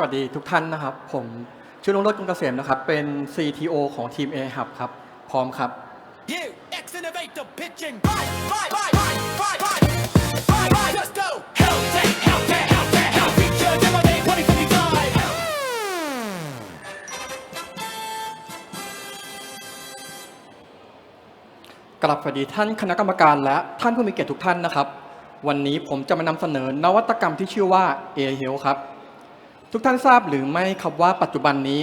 สวัสดีทุกท่านนะครับ ผมชื่อลุงโรจน์กุลเกษมนะครับ เป็น CTO ของทีม A Hub ครับ พร้อมครับ You X innovate the pitching. Right, right, right, right, right, right, right, right. Let's go. Hell, take, hell, take, hell, take, hell. Feature, demo, day, 2025. กลับสวัสดีท่านคณะกรรมการและท่านผู้มีเกียรติทุกท่านนะครับ วันนี้ผมจะมานำเสนอนวัตกรรมที่ชื่อว่า A Health ครับ ทุกท่านทราบหรือไม่ครับว่าปัจจุบันนี้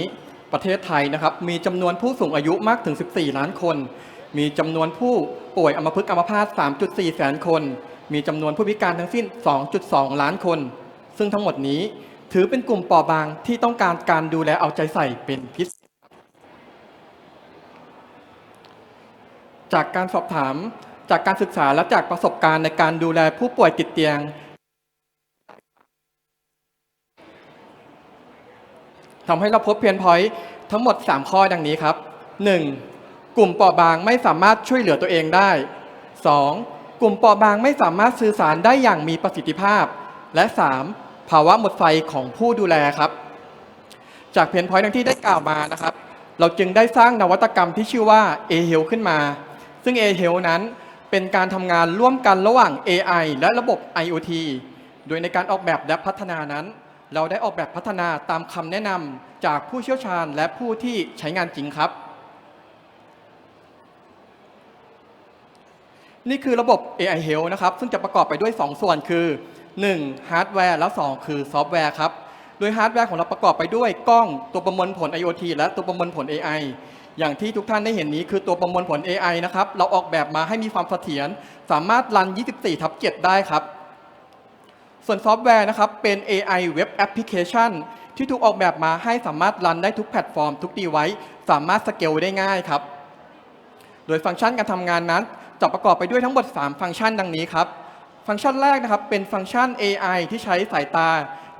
ประเทศไทยนะครับมีจำนวนผู้สูงอายุมากถึง 14 ล้านคน มีจำนวนผู้ป่วยอัมพฤกษ์อัมพาต 3.4 แสนคน มีจำนวนผู้พิการทั้งสิ้น 2.2 ล้านคน ซึ่งทั้งหมดนี้ถือเป็นกลุ่มเปราะบางที่ต้องการการดูแลเอาใจใส่เป็นพิเศษจากการสอบถามจากการศึกษาและจากประสบการณ์ในการดูแลผู้ป่วยติดเตียง ทำให้เราพบเพียนพอยต์ทั้งหมด 3 ข้อดังนี้ครับ 1. กลุ่มเปราะบางไม่สามารถช่วยเหลือตัวเองได้ 2. กลุ่มเปราะบางไม่สามารถสื่อสารได้อย่างมีประสิทธิภาพ และ 3. ภาวะหมดไฟของผู้ดูแลครับ จากเพนพอยต์ดังที่ได้กล่าวมานะครับ เราจึงได้สร้างนวัตกรรมที่ชื่อว่า a h e l ขึ้นมา ซึ่ง a h e l นั้นเป็นการทำงานร่วมกันระหว่าง AI และระบบ IoT โดยในการออกแบบและพัฒนานั้น เราได้ออกแบบพัฒนาตามคำแนะนำจากผู้เชี่ยวชาญและผู้ที่ใช้งานจริงครับ นี่คือระบบ AI Health นะครับ ซึ่งจะประกอบไปด้วย 2 ส่วนคือ 1. ฮาร์ดแวร์และ 2 คือซอฟต์แวร์ครับ โดยฮาร์ดแวร์ของเราประกอบไปด้วยกล้องตัวประมวลผล IoT และตัวประมวลผล AI อย่างที่ทุกท่านได้เห็นนี้คือตัวประมวลผล AI นะครับ เราออกแบบมาให้มีความเสถียรสามารถรัน 24 ทับ 7 ได้ครับ ส่วนซอฟต์แวร์นะครับเป็น AI Web Application ที่ถูกออกแบบมาให้สามารถรันได้ทุกแพลตฟอร์ม ทุกดีไวซ์สามารถสเกลได้ง่ายครับ โดยฟังก์ชันการทำงานนั้นจะประกอบไปด้วยทั้งหมด 3 ฟังก์ชันดังนี้ครับ ฟังก์ชันแรกนะครับเป็นฟังก์ชัน AI ที่ใช้สายตา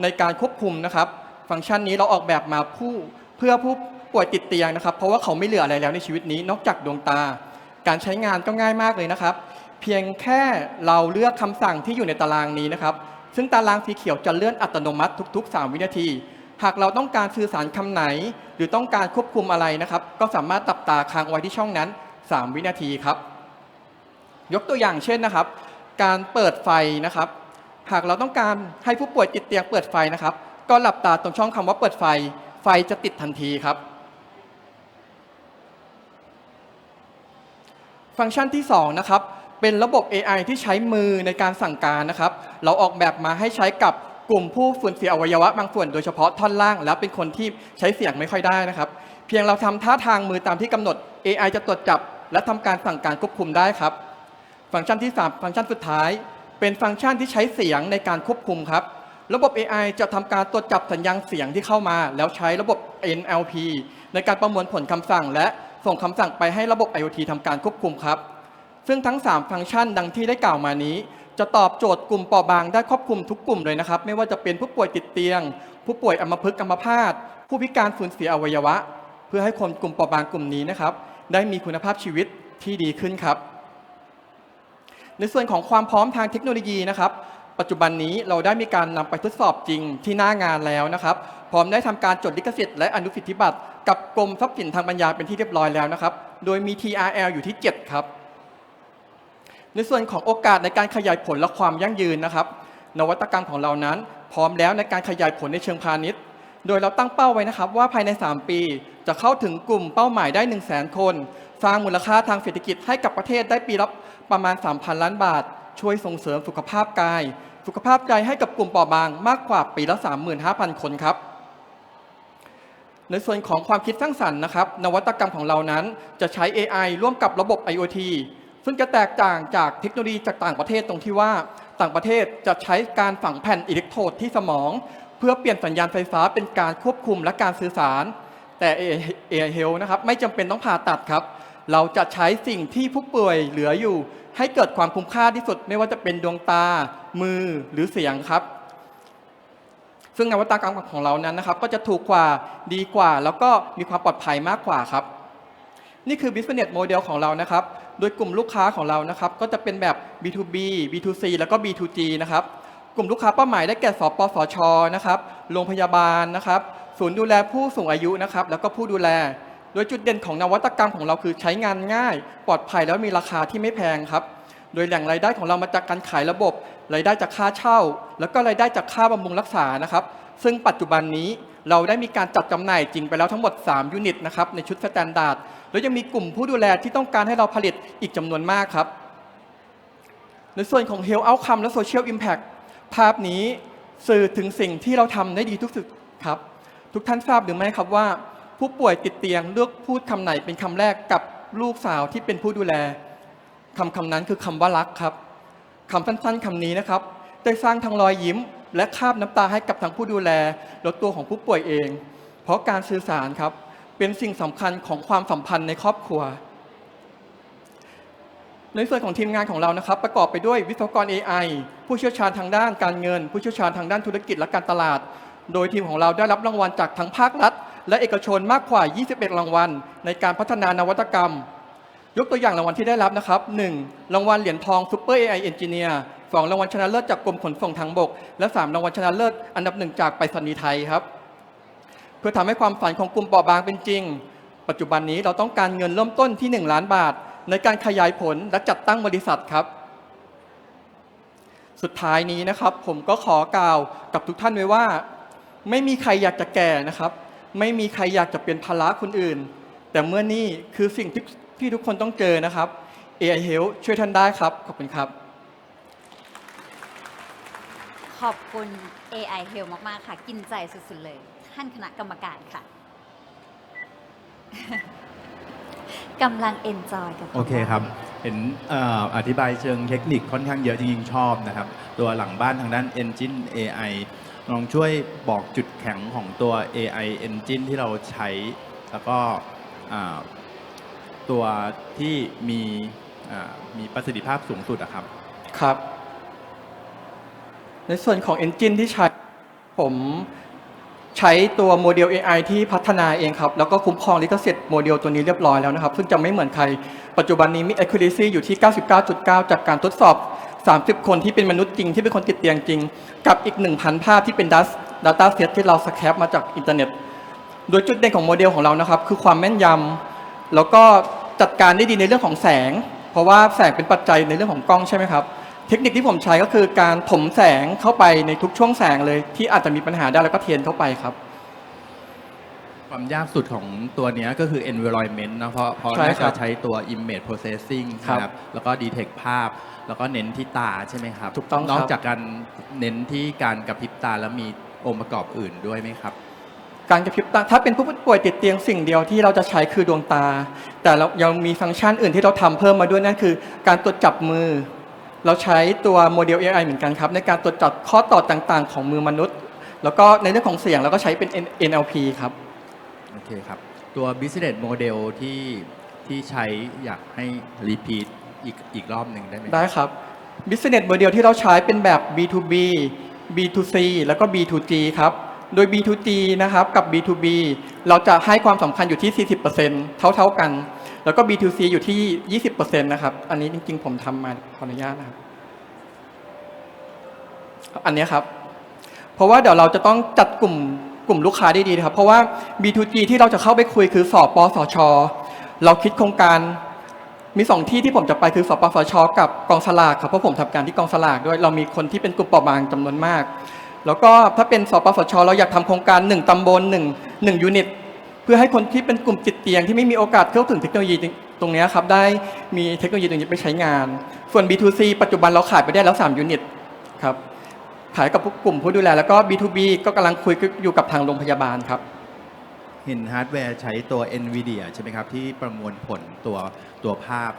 ในการควบคุมนะครับ ฟังก์ชันนี้เราออกแบบมาผู้เพื่อผู้ป่วยติดเตียงนะครับ เพราะว่าเขาไม่เหลืออะไรแล้วในชีวิตนี้ นอกจากดวงตา การใช้งานก็ง่ายมากเลยนะครับ เพียงแค่เราเลือกคำสั่งที่อยู่ในตารางนี้นะครับ ซึ่งตารางสีเขียวจะเลื่อนอัตโนมัติทุก ๆ 3 วินาที หากเราต้องการสื่อสารคำไหน หรือต้องการควบคุมอะไรนะครับ ก็สามารถตับตาค้างไว้ที่ช่องนั้น 3 วินาทีครับ ยกตัวอย่างเช่นนะครับ การเปิดไฟนะครับ หากเราต้องการให้ผู้ป่วยติดเตียงเปิดไฟนะครับ ก็หลับตาตรงช่องคำว่าเปิดไฟ ไฟจะติดทันทีครับฟังก์ชันที่ 2 นะครับ เป็นระบบ AI ที่ใช้มือในการสั่งการนะครับ เราออกแบบมาให้ใช้กับกลุ่มผู้สูญเสียอวัยวะบางส่วนโดยเฉพาะท่อนล่าง และเป็นคนที่ใช้เสียงไม่ค่อยได้นะครับ เพียงเราทำท่าทางมือตามที่กำหนด AI จะตรวจจับ และทำการสั่งการควบคุมได้ครับ ฟังก์ชันที่ 3 ฟังก์ชันสุดท้าย เป็นฟังก์ชันที่ใช้เสียงในการควบคุมครับ ระบบ AI จะทำการตรวจจับสัญญาณเสียงที่เข้ามา แล้วใช้ระบบ NLP ในการประมวลผลคำสั่ง และส่งคำสั่งไปให้ระบบ IoT ทำการควบคุมครับ ซึ่งทั้ง 3 ฟังก์ชันดังที่ได้กล่าวมานี้ จะตอบโจทย์กลุ่มเปราะบางได้ครอบคลุมทุกกลุ่มเลยนะครับ ไม่ว่าจะเป็นผู้ป่วยติดเตียง ผู้ป่วยอัมพฤกษ์อัมพาตผู้พิการสูญเสียอวัยวะ เพื่อให้คนกลุ่มเปราะบางกลุ่มนี้นะครับ ได้มีคุณภาพชีวิตที่ดีขึ้นครับ ในส่วนของความพร้อมทางเทคโนโลยีนะครับปัจจุบันนี้เราได้มีการนำไปทดสอบจริงที่หน้างานแล้วนะครับ พร้อมได้ทำการจดลิขสิทธิ์และอนุสิทธิบัตรกับกรมทรัพย์สินทางปัญญาเป็นที่เรียบร้อยแล้วนะครับ โดยมี TRL อยู่ที่ 7 ครับ ในส่วนของโอกาสในการขยายผลและความยั่งยืนนะครับ นวัตกรรมของเรานั้น พร้อมแล้วในการขยายผลในเชิงพาณิชย์ โดยเราตั้งเป้าไว้นะครับ ว่าภายใน 3 ปี จะเข้าถึงกลุ่มเป้าหมายได้ 1 0 0 0 0แคน สร้างมูลค่าทางเศรษฐกิจให้กับประเทศได้ปีละประมาณ 3,000 ล้านบาท ช่วยส่งเสริมสุขภาพกาย สุขภาพใจให้กับกลุ่มเปราะบางมากกว่าปีละ 35,000 คนครับในส่วนของความคิดสร้างสรรค์นะครับ นวัตกรรมของเรานั้นจะใช้ AI ร่วมกับระบบ IoT ซึ่งจะแตกต่างจากเทคโนโลยีจากต่างประเทศตรงที่ว่าต่างประเทศจะใช้การฝังแผ่นอิเล็กโทรดที่สมอง เพื่อเปลี่ยนสัญญาณไฟฟ้าเป็นการควบคุมและการสื่อสาร แต่ AI Health นะครับไม่จำเป็นต้องผ่าตัดครับ เราจะใช้สิ่งที่ผู้ป่วยเหลืออยู่ ให้เกิดความคุ้มค่าที่สุด ไม่ว่าจะเป็นดวงตา มือหรือเสียงครับ ซึ่งนวัตกรรมของเรานั้นนะครับ ก็จะถูกกว่าดีกว่า แล้วก็มีความปลอดภัยมากกว่าครับ นี่คือ business model ของเรานะครับ โดยกลุ่มลูกค้าของเรานะครับ ก็จะเป็นแบบ B2B B2C แล้วก็ B2G นะครับ กลุ่มลูกค้าเป้าหมายได้แก่สปสชนะครับโรงพยาบาลนะครับ ศูนย์ดูแลผู้สูงอายุนะครับ แล้วก็ผู้ดูแล โดยจุดเด่นของนวัตกรรมของเราคือใช้งานง่าย ปลอดภัยแล้วมีราคาที่ไม่แพงครับ โดยแหล่งรายได้ของเรามาจากการขายระบบ รายได้จากค่าเช่า แล้วก็รายได้จากค่าบำรุงรักษานะครับ ซึ่งปัจจุบันนี้เราได้มีการจัดจำหน่ายจริงไปแล้วทั้งหมด 3 ยูนิตนะครับในชุดสแตนดาร์ด แล้วยังมีกลุ่มผู้ดูแลที่ต้องการให้เราผลิตอีกจำนวนมากครับ ในส่วนของ Health Outcome และ Social Impact ภาพนี้สื่อถึงสิ่งที่เราทำได้ดีทุกสุดครับ ทุกท่านทราบหรือไม่ครับว่า ผู้ป่วยติดเตียงเลือกพูดคำไหนเป็นคำแรกกับลูกสาวที่เป็นผู้ดูแลคำคำนั้นคือคำว่ารักครับคำสั้นๆคำนี้นะครับได้สร้างทั้งรอยยิ้ม และคาบน้ำตาให้กับทั้งผู้ดูแลและตัวของผู้ป่วยเอง เพราะการสื่อสารครับ เป็นสิ่งสำคัญของความสัมพันธ์ในครอบครัว ในส่วนของทีมงานของเรานะครับ ประกอบไปด้วยวิศวกร AI ผู้เชี่ยวชาญทางด้านการเงิน ผู้เชี่ยวชาญทางด้านธุรกิจและการตลาด โดยทีมของเราได้รับรางวัลจากทั้งภาครัฐ และเอกชนมากกว่า 21 รางวัล ในการพัฒนานวัตกรรม ยกตัวอย่างรางวัลที่ได้รับนะครับ 1. รางวัลเหรียญทอง Super AI Engineer 2รางวัลชนะเลิศจากกรมขนส่งทางบก และ 3 รางวัลชนะเลิศอันดับหนึ่งจากไปรษณีย์ไทยครับ เพื่อทำให้ความฝันของกลุ่มเปราะบางเป็นจริง ปัจจุบันนี้เราต้องการเงินเริ่มต้นที่ 1 ล้านบาท ในการขยายผลและจัดตั้งบริษัทครับ สุดท้ายนี้นะครับ ผมก็ขอกล่าวกับทุกท่านไว้ว่า ไม่มีใครอยากจะแก่นะครับ ไม่มีใครอยากจะเป็นภาระคนอื่น แต่เมื่อนี่คือสิ่งที่ที่ทุกคนต้องเจอนะครับ AI Health ช่วยท่านได้ครับ ขอบคุณครับ ขอบคุณ AI h e a l มาก ๆ ค่ะ กินใจสุด ๆ เลย ท่านคณะกรรมการค่ะกำลังเอนจอยกับโอเคครับ เห็นเอ่ออธิบายเชิงเทคนิคค่อนข้างเยอะจริงๆชอบนะครับ ตัวหลังบ้านทางด้าน Engine AI ลองช่วยบอกจุดแข็งของตัว AI Engine ที่เราใช้ แล้วก็อ่าตัวที่มีอ่ามีประสิทธิภาพสูงสุดอะครับ ครับ ในส่วนของ Engine ที่ใช้ผม ใช้ตัวโมเดล AI ที่พัฒนาเองครับ แล้วก็คุ้มครองลิขสิทธิ์โมเดลตัวนี้เรียบร้อยแล้วนะครับ ซึ่งจะไม่เหมือนใคร ปัจจุบันนี้มี accuracy อยู่ที่ 99.9 จากการทดสอบ 30 คนที่เป็นมนุษย์จริง ที่เป็นคนติดเตียงจริง กับอีก 1,000 ภาพที่เป็น data data set ที่เราสแคปมาจากอินเทอร์เน็ต โดยจุดเด่นของโมเดลของเรานะครับ คือความแม่นยำแล้วก็จัดการได้ดีในเรื่องของแสง เพราะว่าแสงเป็นปัจจัยในเรื่องของกล้องใช่ไหมครับ เทคนิคที่ผมใช้ก็คือการถมแสงเข้าไปในทุกช่วงแสงเลยที่อาจจะมีปัญหาได้แล้วก็เทียนเข้าไปครับ ความยากสุดของตัวเนี้ยก็คือ environment นะเพราะเพราะใช่น่าครัจะบใช้ตัว image processing ครับนะครับแล้วก็ detect ภาพ แล้วก็เน้นที่ตาใช่ไหมครับถูกต้องครับ นอกจากการเน้นที่การกระพริบตาแล้วมีองค์ประกอบอื่นด้วยไหมครับ การกระพริบตาถ้าเป็นผู้ป่วยติดเตียงสิ่งเดียวที่เราจะใช้คือดวงตา แต่เรายังมีฟังก์ชันอื่นที่เราทำเพิ่มมาด้วยนั่นคือ การตรวจจับมือ เราใช้ตัวโมเดล AI เหมือนกันครับ ในการตรวจจับข้อต่อต่างๆ ของมือมนุษย์ แล้วก็ในเรื่องของเสียงเราก็ใช้เป็น NLP ครับ โอเคครับ ตัว business model ที่ที่ใช้อยากให้ repeat อีกอีกรอบหนึ่งได้ไหมได้ครับ Business Model ที่เราใช้เป็นแบบ B2B B2C แล้วก็ B2G ครับ โดย B2G นะครับกับ B2B เราจะให้ความสำคัญอยู่ที่ 40%เท่า ๆกัน แล้วก็ B2C อยู่ที่ 20%นะครับ อันนี้จริง ๆ ผมทำมาขออนุญาตนะครับ อันเนี้ยครับ เพราะว่าเดี๋ยวเราจะต้องจัดกลุ่มกลุ่มลูกค้าได้ดีนะครับ เพราะว่า B2G ที่เราจะเข้าไปคุยคือสอปสช เราคิดโครงการมีสองที่ที่ผมจะไปคือสปสช กับกองสลากครับเพราะผมทำการที่กองสลากด้วยเรามีคนที่เป็นกลุ่มเปราะบางจำนวนมาก แล้วก็ถ้าเป็นสปสช เราอยากทำโครงการหนึ่งตำบลหนึ่งหนึ่งยูนิต เพื่อให้คนที่เป็นกลุ่มติดเตียงที่ไม่มีโอกาสเข้าถึงเทคโนโลยีตรงเนี้ยครับได้มีเทคโนโลยีตรงนี้ไปใช้งาน ส่วน B2C ปัจจุบันเราขายไปได้แล้ว 3 ยูนิตครับขายกับพวกกลุ่มผู้ดูแล แล้วก็ B2B ก็กำลังคุยอยู่กับทางโรงพยาบาลครับ เห็นฮาร์ดแวร์ใช้ตัว NVIDIA ใช่ไหมครับ ที่ประมวลผลตัวตัวภาพ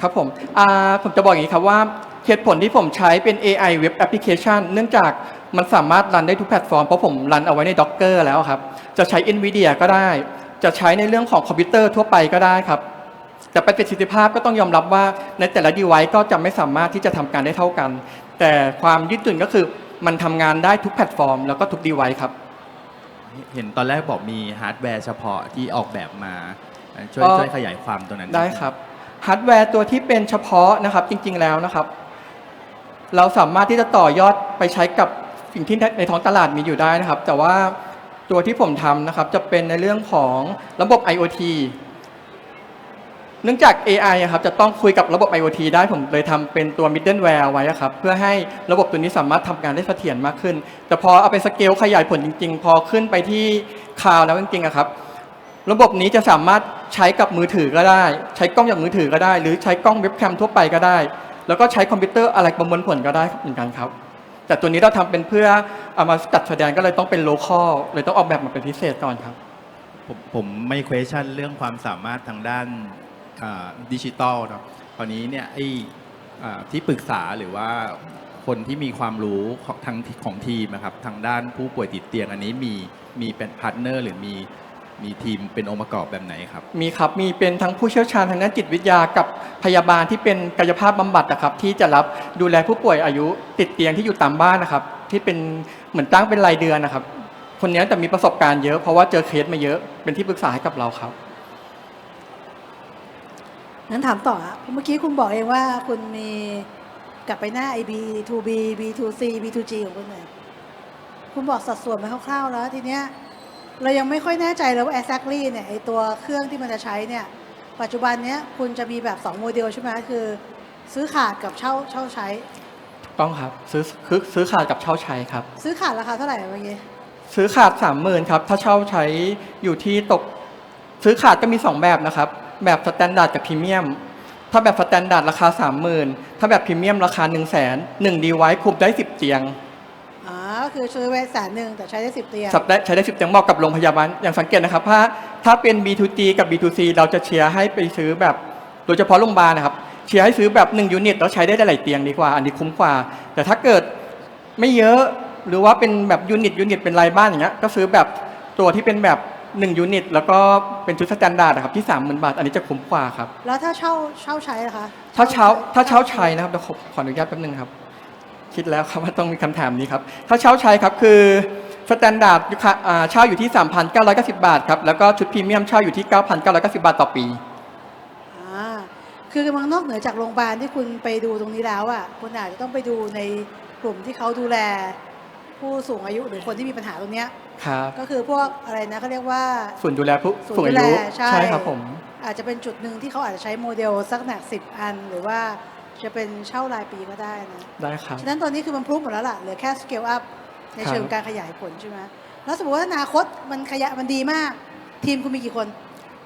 ครับผมอ่าผมจะบอกอย่างนี้ครับว่าเหตุผลที่ผมใช้เป็น AI Web Application เนื่องจาก มันสามารถรันได้ทุกแพลตฟอร์ม เพราะผมรันเอาไว้ใน Docker แล้วครับ จะใช้ NVIDIA ก็ได้ จะใช้ในเรื่องของคอมพิวเตอร์ทั่วไปก็ได้ครับ แต่ประสิทธิภาพก็ต้องยอมรับว่าในแต่ละ device ก็จะไม่สามารถที่จะทำการได้เท่ากัน แต่ความยืดหยุ่นก็คือมันทำงานได้ทุกแพลตฟอร์ม แล้วก็ทุก device ครับ เห็นตอนแรกบอกมีฮาร์ดแวร์เฉพาะที่ออกแบบมาช่วยเอ่อ ช่วยขยายความตรงนั้นนิได้นึงครับฮาร์ดแวร์ตัวที่เป็นเฉพาะนะครับจริงๆแล้วนะครับ เราสามารถที่จะต่อยอดไปใช้กับ สิ่งที่ในท้องตลาดมีอยู่ได้นะครับ แต่ว่าตัวที่ผมทำนะครับ จะเป็นในเรื่องของระบบ IoT เนื่องจาก AI อะครับจะต้องคุยกับระบบ IoT ได้ผมเลยทำเป็นตัว middleware ไว้อะครับเพื่อให้ระบบตัวนี้สามารถทำงานได้เสถียรมากขึ้น แต่พอเอาไปสเกลขยายผลจริง ๆ พอขึ้นไปที่คลาวแล้วจริงๆอะครับ ระบบนี้จะสามารถใช้กับมือถือก็ได้ ใช้กล้องจากมือถือก็ได้ หรือใช้กล้องเว็บแคมทั่วไปก็ได้ แล้วก็ใช้คอมพิวเตอร์อะไรประมวลผลก็ได้เหมือนกันครับ แต่ตัวนี้เราทำเป็นเพื่อเอามาจัดแสดงก็เลยต้องเป็นโลคอลเลยต้องออกแบบมาเป็นพิเศษก่อนครับ ผมผมไม่ question เรื่องความสามารถทางด้านดิจิตอลเนาะคราวนี้เนี่ยไอ้ที่ปรึกษาหรือว่าคนที่มีความรู้ของทางของทีมนะครับทางด้านผู้ป่วยติดเตียงอันนี้มีมีเป็นพาร์ทเนอร์หรือมี มีทีมเป็นองค์ประกอบแบบไหนครับ มีครับ มีเป็นทั้งผู้เชี่ยวชาญทางด้านจิตวิทยากับพยาบาลที่เป็นกายภาพบำบัดนะครับที่จะรับดูแลผู้ป่วยอายุติดเตียงที่อยู่ตามบ้านนะครับ ที่เป็นเหมือนตั้งเป็นรายเดือนนะครับ คนนี้แต่มีประสบการณ์เยอะเพราะว่าเจอเคสมาเยอะเป็นที่ปรึกษาให้กับเราครับงั้นถามต่ออะเมื่อกี้คุณบอกเองว่าคุณมีกลับไปหน้า IB 2B B2C B2G ของคุณหน่อยคุณบอกสัดส่วนมาคร่าวๆแล้วทีเนี้ย เรายังไม่ค่อยแน่ใจเลยว่า exactly เนี่ยไอตัวเครื่องที่มันจะใช้เนี่ยปัจจุบันเนี้ยคุณจะมีแบบ 2 โมเดลใช่ไหมคือซื้อขาดกับเช่าเช่าใช้ ต้องครับซื้อคือซื้อขาดกับเช่าใช้ครับ ซื้อขาดราคาเท่าไหร่เมื่อกี้ซื้อขาดสามหมื่นครับถ้าเช่าใช้อยู่ที่ตก ซื้อขาดก็มี 2 แบบนะครับ แบบสแตนดาร์ดกับพรีเมียมถ้าแบบสแตนดาร์ดราคา 30,000ถ้าแบบพรีเมียมราคา 1 0 0 0 0แสนหนึ่งดีไว้คุมได้ 10 เตียงอ๋อก็ คือซื้อไว้แสนหนึ่งแต่ใช้ได้สิบเตียง สับได้ใช้ได้10เตียงเหมาะกับโรงพยาบาลอย่างสังเกตนะครับถ้าถ้าเป็น B2G กับ B2C เราจะเชียร์ให้ไปซื้อแบบโดยเฉพาะโรงพยาบาลนะครับเชียร์ให้ซื้อแบบ1ยูนิตแล้วใช้ได้หลายๆเตียงดีกว่า อันนี้คุ้มกว่า แต่ถ้าเกิดไม่เยอะหรือว่าเป็นแบบยูนิตยูนิตเป็นรายบ้านอย่างเงี้ยก็ซื้อแบบตัวที่เป็นแบบ1ยูนิตแล้วก็เป็นชุดสแตนดาร์ดนะครับที่30,000บาท อันนี้จะคุ้มกว่าครับแล้วถ้าเช่าเช่าใช้นะคะถ้าเช้าถ้าเช้าชัยนะครับเดี๋ยวขอขออนุญาตแป๊บนึงครับ คิดแล้วครับว่าต้องมีคำถามนี้ครับถ้าเช้าชัยครับคือสแตนดาร์ดเช่าอยู่ที่ 3,990 บาทครับ แล้วก็ชุดพรีเมียมเช่าอยู่ที่ 9,990 บาทต่อปีอ่าคือมันนอกเหนือจากโรงพยาบาลที่คุณไปดูตรงนี้แล้วอะคุณอาจจะต้องไปดูในกลุ่มที่เขาดูแล ผู้สูงอายุหรือคนที่มีปัญหาตรงเนี้ยครับก็คือพวกอะไรนะเขาเรียกว่าส่วนย์ดูแลผู้ศูนสูงย์ดูอาแลยุใช่ครับผม อาจจะเป็นจุดหนึ่งที่เขาอาจจะใช้โมเดลสักหนักสิบอันหรือว่า จะเป็นเช่ารายปีก็ได้นะ ได้ครับ ฉะนั้นตอนนี้คือมันพรูฟหมดแล้วล่ะ เหลือแค่ scale up ในครับเชิงการขยายผลใช่ไหมแล้วสมมติว่าอนาคตมันขยายมันดีมาก ทีมคุณมีกี่คน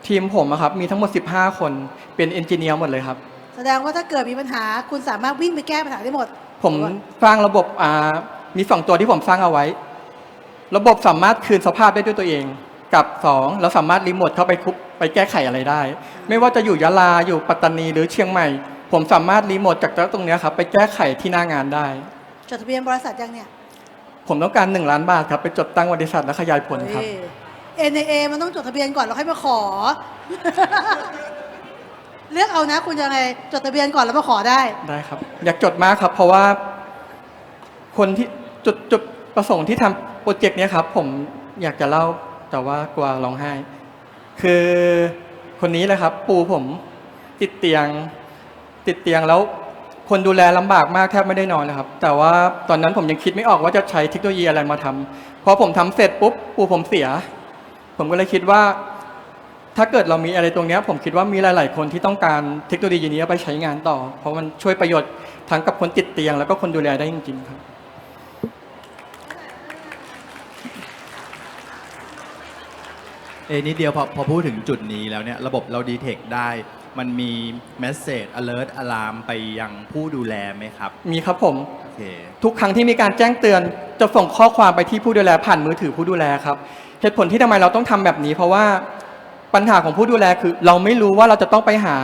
ทีมผมอะครับ มีทั้งหมด 15 คนเป็นเอนจิเนียร์หมดเลยครับ แสดงว่าถ้าเกิดมีปัญหาคุณสามารถวิ่งไปแก้ปัญหาได้หมด ผมสร้างระบบอ่ามีสองตัวที่ผมสร้างเอาไว้ ระบบสามารถคืนสภาพได้ด้วยตัวเอง กับสองเราสามารถรีโมทเข้าไปคุบไปแก้ไขอะไรได้ ไม่ว่าจะอยู่ยะลาอยู่ปัตตานีหรือเชียงใหม่ ผมสามารถรีโมทจากตรงเนี้ยครับไปแก้ไขที่หน้างานได้ จดทะเบียนบริษัทยังเนี่ยผมต้องการ1ล้านบาทครับไปจดตั้งบริษัทและขยายผลครับ เอ็นเอมันต้องจดทะเบียนก่อนแล้วค่อยมาขอ เลือกเอานะ คุณจะไงจดทะเบียนก่อนแล้วมาขอได้ ได้ครับ อยากจดมากครับ เพราะว่า คนที่จุดจุดประสงค์ที่ทำโปรเจกต์เนี้ยครับ ผมอยากจะเล่าแต่ว่ากลัวร้องไห้ คือคนนี้เลยครับ ปู่ผมติดเตียง ติดเตียงแล้ว คนดูแลลำบากมากแทบไม่ได้นอนเลยครับ แต่ว่าตอนนั้นผมยังคิดไม่ออกว่าจะใช้เทคโนโลยีอะไรมาทำพอผมทำเสร็จปุ๊บปู่ผมเสีย ผมก็เลยคิดว่า ถ้าเกิดเรามีอะไรตรงนี้ผมคิดว่ามีหลาย ๆ คนที่ต้องการเทคโนโลยีนี้ไปใช้งานต่อ เพราะมันช่วยประโยชน์ทั้งกับคนติดเตียง แล้วก็คนดูแลได้จริง ๆ ครับเอ้นิดเดียวพอพอพูดถึงจุดนี้แล้วเนี่ยระบบเราดีเทคได้ มันมี message alert alarm ไปยังผู้ดูแลไหมครับมีครับผม โอเค ทุกครั้งที่มีการแจ้งเตือนจะส่งข้อความไปที่ผู้ดูแลผ่านมือถือผู้ดูแลครับเหตุผลที่ทำไมเราต้องทำแบบนี้ เพราะว่าปัญหาของผู้ดูแลคือ เราไม่รู้ว่าเราจะต้องไปหา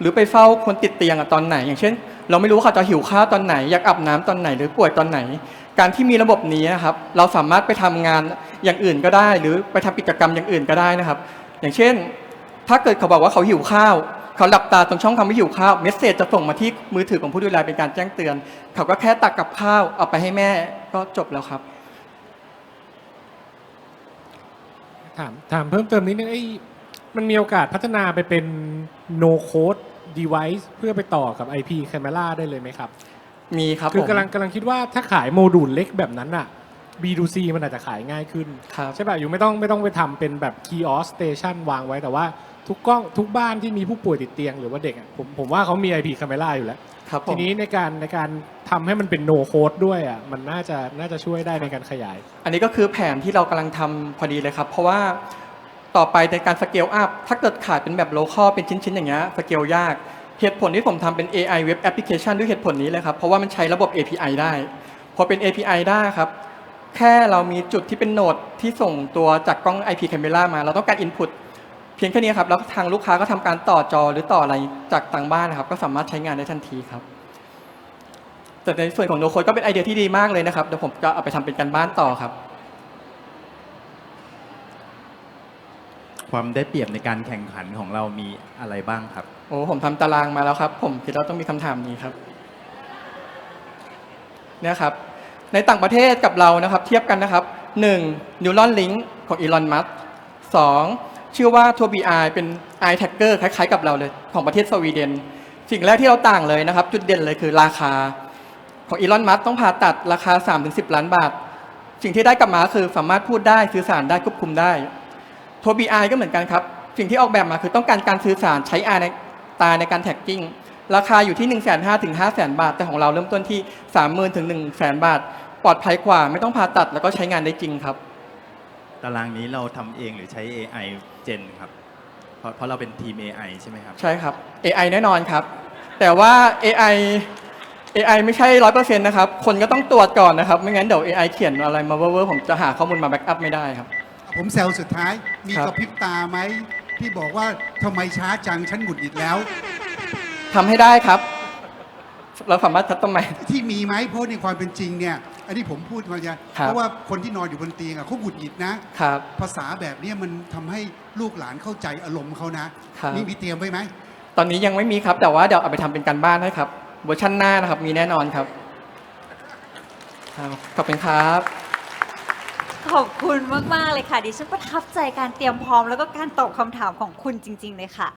หรือไปเฝ้าคนติดเตียงอะตอนไหน อย่างเช่น เราไม่รู้ว่าเขาจะหิวข้าวตอนไหน อยากอาบน้ำตอนไหน หรือป่วยตอนไหน การที่มีระบบนี้นะครับ เราสามารถไปทำงานอย่างอื่นก็ได้ หรือไปทำกิจกรรมอย่างอื่นก็ได้นะครับ อย่างเช่น ถ้าเกิดเขาบอกว่าเขาหิวข้าว เขาหลับตาตรงช่องคำว่าหิวข้าว เมสเซจจะส่งมาที่มือถือของผู้ดูแลเป็นการแจ้งเตือน เขาก็แค่ตักกับข้าวเอาไปให้แม่ก็จบแล้วครับ ถามถามเพิ่มเติมนิดนึงไอ้มันมีโอกาสพัฒนาไปเป็น no code device เพื่อไปต่อกับ IP camera ได้เลยไหมครับ มีครับคือผมกำลังกำลังคิดว่าถ้าขายโมดูลเล็กแบบนั้นอะ B2C มันอาจจะขายง่ายขึ้น ครับ ใช่ป่ะอยู่ไม่ต้องไม่ต้องไปทำเป็นแบบคีออสสเตชันวางไว้แต่ว่า ทุกกล้องทุกบ้านที่มีผู้ป่วยติดเตียงหรือว่าเด็กอะผมผมว่าเขามี IP camera อยู่แล้ว ครับผทีมนี้ในการในการทำให้มันเป็น no code ด้วยอะมันน่าจะน่าจะช่วยได้ในการขยาย อันนี้ก็คือแผนที่เรากำลังทำพอดีเลยครับ เพราะว่าต่อไปในการสเกลอัพถ้าเกิดขายเป็นแบบโลคอลเป็นชิ้น ๆ อย่างเงี้ยสเกลยาก เหตุผลที่ผมทำเป็น AI Web Application ด้วยเหตุผลนี้เลยครับ เพราะว่ามันใช้ระบบ API ได้ พอเป็น API ได้ครับ แค่เรามีจุดที่เป็นโนดที่ส่งตัวจากกล้อง IP Camera มา เราต้องการ Input เพียงแค่นี้ครับแล้วทางลูกค้าก็ทำการต่อจอหรือต่ออะไรจากต่างบ้านนะครับ ก็สามารถใช้งานได้ทันทีครับแต่ในส่วนของโนโคดก็เป็นไอเดียที่ดีมากเลยนะครับเดี๋ยวผมจะเอาไปทำเป็นการบ้านต่อครับ ความได้เปรียบในการแข่งขันของเรามีอะไรบ้างครับ โอ้ผมทำตารางมาแล้วครับ ผมคิดว่าต้องมีคำถามนี้ครับเนี่ยครับ ในต่างประเทศกับเรานะครับ เทียบกันนะครับ 1. Neural Link ของ Elon Musk 2. ชื่อว่า t o b i เป็น eye tagger คล้ายๆกับเราเลย ของประเทศสวีเดน สิ่งแรกที่เราต่างเลยนะครับ จุดเด่นเลยคือราคา ของ Elon Musk ต้องผ่าตัดราคา 3-10 ล้านบาท สิ่งที่ได้กลับมาคือสามารถพูดได้สื่อสารได้ควบคุมได้ตัว BI ก็เหมือนกันครับ สิ่งที่ออกแบบมาคือต้องการการสื่อสารใช้ R ในตาในการแท็กกิ้งราคาอยู่ที่ 1 5 0 0 0ถึง5 0 0 0 0 บาท แต่ของเราเริ่มต้นที่ 30,000ถึง1 0 0 0 0บาท ปลอดภัยกว่าไม่ต้องผ่าตัดแล้วก็ใช้งานได้จริงครับ ตารางนี้เราทำเองหรือใช้ AI เจนครับ เพราะเพราะเราเป็นทีม AI ใช่ไหมครับ ใช่ครับ AI แน่นอนครับ แต่ว่า AI AI ไม่ใช่ร้อยเปอร์เซ็นต์นะครับ คนก็ต้องตรวจก่อนนะครับ ไม่งั้นเดี๋ยว AI เขียนอะไรมาเวอร์ๆผมจะหาข้อมูลมาแบ็กอัพไม่ได้ครับ ผมแซวสุดท้ายมีครับ กระพริบตาไหมที่บอกว่าทำไมช้าจังฉันหงุดหงิดแล้ว ทำให้ได้ครับ เราสามารถคัดต้นไม้ที่มีไหมเพราะในความเป็นจริงเนี่ย อันนี้ผมพูดมาจะครับ เพราะว่าคนที่นอนอยู่บนเตียงอะเขาหงุดหงิดนะ ครับ ภาษาแบบเนี้ยมันทำให้ลูกหลานเข้าใจอารมณ์เขานะครับ นี่มีเตรียมไว้ไหมตอนนี้ยังไม่มีครับ แต่ว่าเดี๋ยวเอาไปทำเป็นการบ้านให้ครับเวอร์ชันหน้านะครับ มีแน่นอนครับครับขอบคุณครับ ขอบคุณมาก ๆ เลยค่ะ ดิฉันประทับใจการเตรียมพร้อมแล้วก็การตอบคำถามของคุณจริง ๆ เลยค่ะ